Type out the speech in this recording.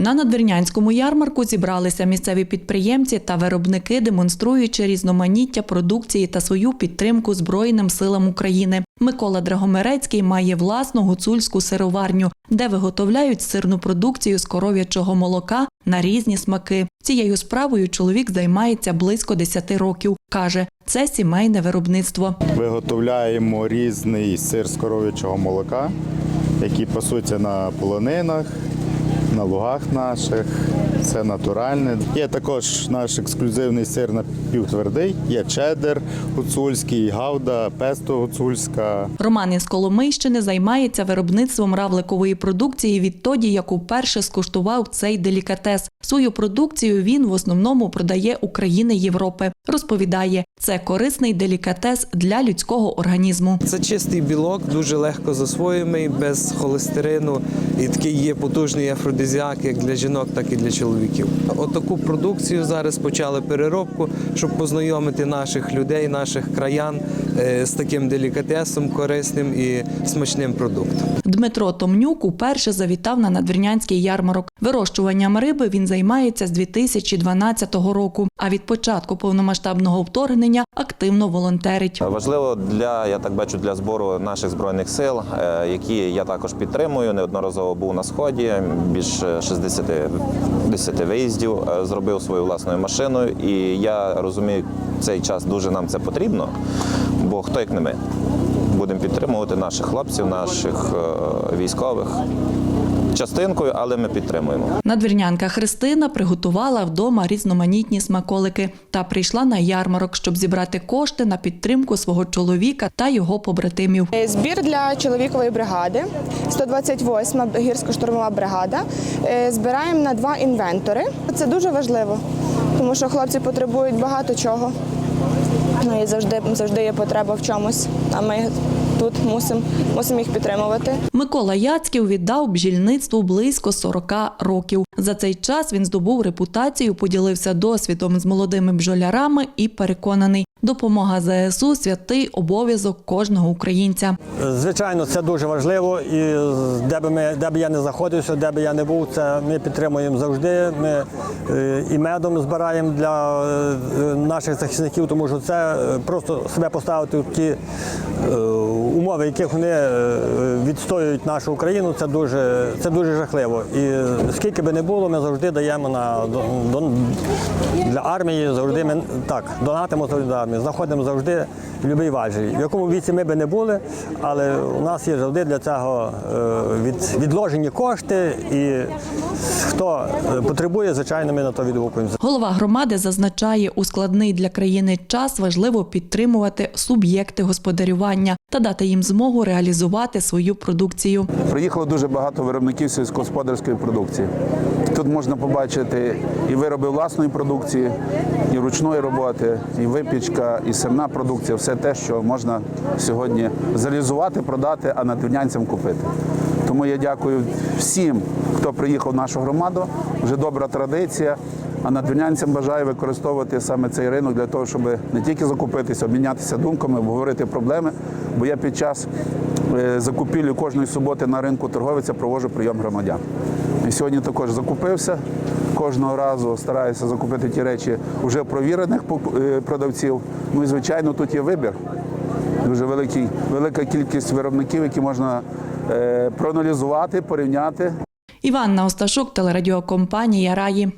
На надвірнянському ярмарку зібралися місцеві підприємці та виробники, демонструючи різноманіття продукції та свою підтримку Збройним силам України. Микола Драгомерецький має власну гуцульську сироварню, де виготовляють сирну продукцію з коров'ячого молока на різні смаки. Цією справою чоловік займається близько 10 років. каже, це сімейне виробництво. Виготовляємо різний сир з коров'ячого молока, який пасуться на полонинах, на лугах наших. Це натуральне. Є також наш ексклюзивний сир напівтвердий, є чеддер гуцульський, гауда, песто гуцульська. Роман із Коломийщини займається виробництвом равликової продукції відтоді, як уперше скуштував цей делікатес. Свою продукцію він в основному продає у країни Європи. Розповідає, це корисний делікатес для людського організму. Це чистий білок, дуже легко засвоюємий, без холестерину. І такий є потужний афродизіак як для жінок, так і для чоловіків. Отаку продукцію зараз почали переробку, щоб познайомити наших людей, наших краян е, з таким делікатесом, корисним і смачним продуктом. Дмитро Томнюк уперше завітав на надвірнянський ярмарок. Вирощуванням риби він займається з 2012 року. А від початку повномасштабного вторгнення активно волонтерить. Важливо для я так бачу для збору наших збройних сил, е, які я також підтримую. Неодноразово був на сході. Більше 60 10 виїздів е, зробив своєю власною машиною. І я розумію, цей час дуже нам це потрібно, бо хто як не ми будемо підтримувати наших хлопців, наших е, військових частинкою, але ми підтримуємо. Надвірнянка Христина приготувала вдома різноманітні смаколики та прийшла на ярмарок, щоб зібрати кошти на підтримку свого чоловіка та його побратимів. Е, Збір для чоловікової бригади, 128-ма гірсько-штурмова бригада. Е, Збираємо на два інвентори. Це дуже важливо, тому що хлопці потребують багато чого. Ну і завжди, завжди є потреба в чомусь. А ми тут мусимо мусим їх підтримувати. Микола Яцьків віддав бджільництву близько 40 років. За цей час він здобув репутацію, поділився досвідом з молодими бджолярами і переконаний, допомога ЗСУ – святий обов'язок кожного українця. Звичайно, це дуже важливо. І де би ми, де би я не знаходився, де би я не був, це ми підтримуємо завжди. Ми е, і медом збираємо для е, наших захисників, тому що це е, просто себе поставити в ті умови, в яких вони е, відстоюють нашу Україну. Це дуже, це дуже жахливо. І скільки би не було, ми завжди даємо на для армії. Завжди ми так донатимо завжди армії. Знаходимо завжди в будь-якій важелі. В якому віці ми би не були, але у нас є завжди для цього е, від, відложені кошти, і хто е, потребує, звичайно, ми на то відгукуємося. Голова громади зазначає, у складний для країни час важливо підтримувати суб'єкти господарювання та дати їм змогу реалізувати свою продукцію. Приїхало дуже багато виробників сільськогосподарської продукції. Тут можна побачити і вироби власної продукції, і ручної роботи, і випічка, і сирна продукція все те, що можна сьогодні реалізувати, продати, а надвірнянцям купити. Тому я дякую всім, хто приїхав в нашу громаду. Вже добра традиція. А надвірнянцям бажаю використовувати саме цей ринок для того, щоб не тільки закупитися, обмінятися думками, обговорити проблеми. Бо я під час е, закупівлі кожної суботи на ринку торговиця проводжу прийом громадян. І сьогодні також закупився. Кожного разу стараюся закупити ті речі вже провірених е, продавців. Ну і звичайно, тут є вибір. Дуже великий, велика кількість виробників, які можна е, проаналізувати, порівняти. Іванна Осташук, телерадіокомпанія Раї.